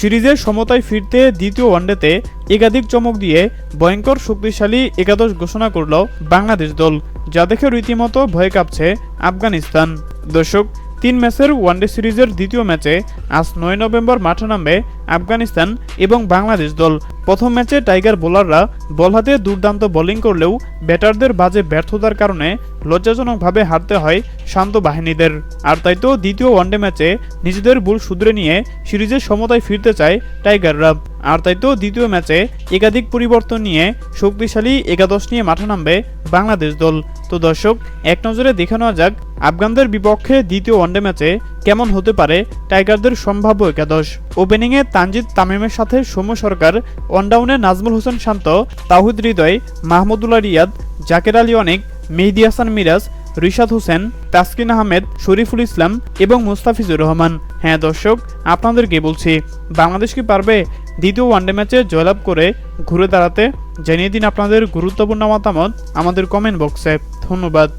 সিরিজের সমতায় ফিরতে দ্বিতীয় ওয়ানডেতে একাধিক চমক দিয়ে ভয়ঙ্কর শক্তিশালী একাদশ ঘোষণা করল বাংলাদেশ দল, যা দেখে রীতিমতো ভয় কাঁপছে আফগানিস্তান। দর্শক তিন ম্যাচের ওয়ানডে সিরিজের দ্বিতীয় ম্যাচে আজ নয় নভেম্বর মাঠে নামবে আফগানিস্তান এবং বাংলাদেশ দল। প্রথম ম্যাচে টাইগার বোলাররা বল হাতে দুর্দান্ত বোলিং করলেও ব্যাটারদের বাজে ব্যর্থতার কারণে লজ্জাজনকভাবে হারতে হয় শান্ত বাহিনীদের। আর তাই তো দ্বিতীয় ওয়ানডে ম্যাচে নিজেদের ভুল শুধরে নিয়ে সিরিজের সমতায় ফিরতে চায় টাইগাররা। আর তাই তো দ্বিতীয় ম্যাচে একাধিক পরিবর্তন নিয়ে শক্তিশালী একাদশ নিয়ে মাঠে নামবে বাংলাদেশ দল। তো দর্শক, এক নজরে দেখে নেওয়া যাক আফগানদের বিপক্ষে দ্বিতীয় ওয়ানডে ম্যাচে কেমন হতে পারে টাইগারদের সম্ভাব্য একাদশ? ওপেনিংয়ে তানজিদ তামিমের সাথে সৌম্য সরকার ওয়ানডাউনে নাজমুল হোসেন শান্ত, তাহিদ হৃদয়, মাহমুদুল্লাহ রিয়াদ, জাকের আলী অনেক, মেহেদি হাসান মিরাজ, রিশাদ হোসেন, তাসকিন আহমেদ, শরীফুল ইসলাম এবং মুস্তাফিজুর রহমান। হ্যাঁ দর্শক, আপনাদেরকে বলছি, বাংলাদেশ কি পারবে দ্বিতীয় ওয়ানডে ম্যাচে জয়লাভ করে ঘুরে দাঁড়াতে? জানিয়ে দিন আপনাদের গুরুত্বপূর্ণ মতামত আমাদের কমেন্ট বক্সে ধন্যবাদ।